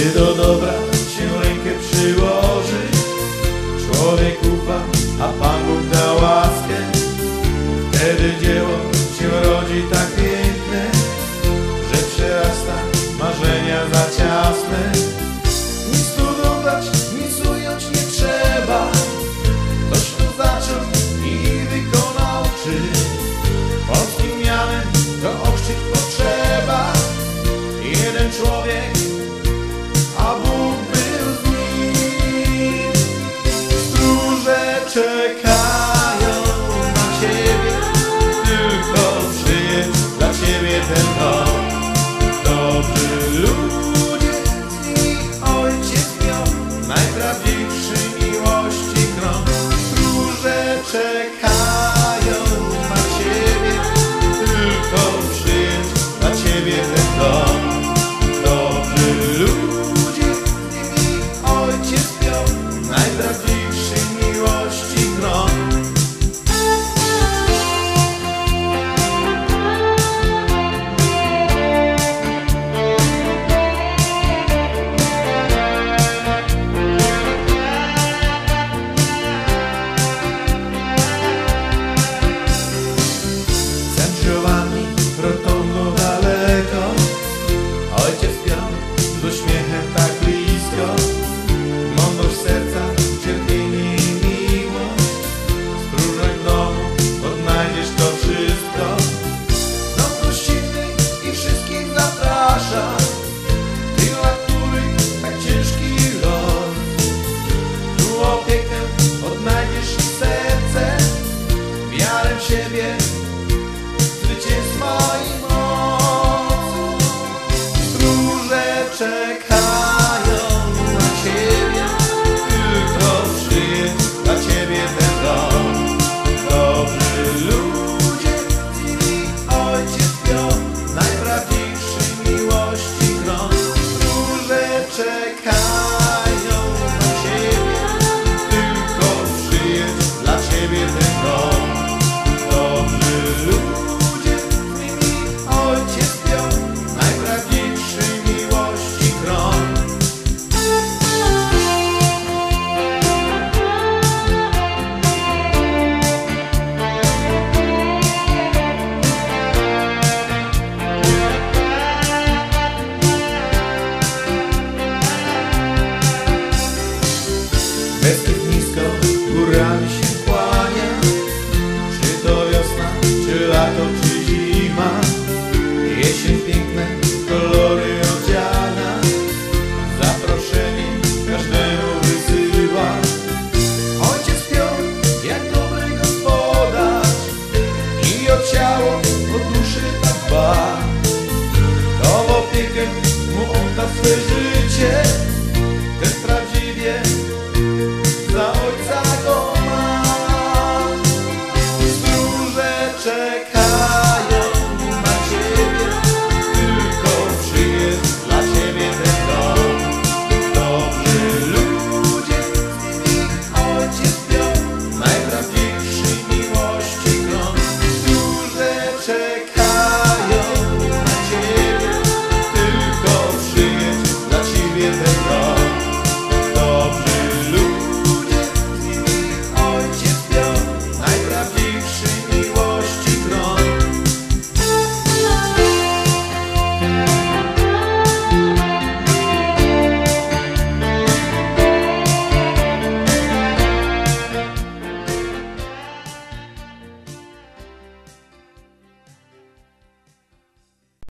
Gdy do dobra się rękę przyłoży, człowiek ufa, a Pan Bóg da łaskę. Wtedy dzieło się rodzi tak piękne, że przerasta marzenia za ciasne. Let's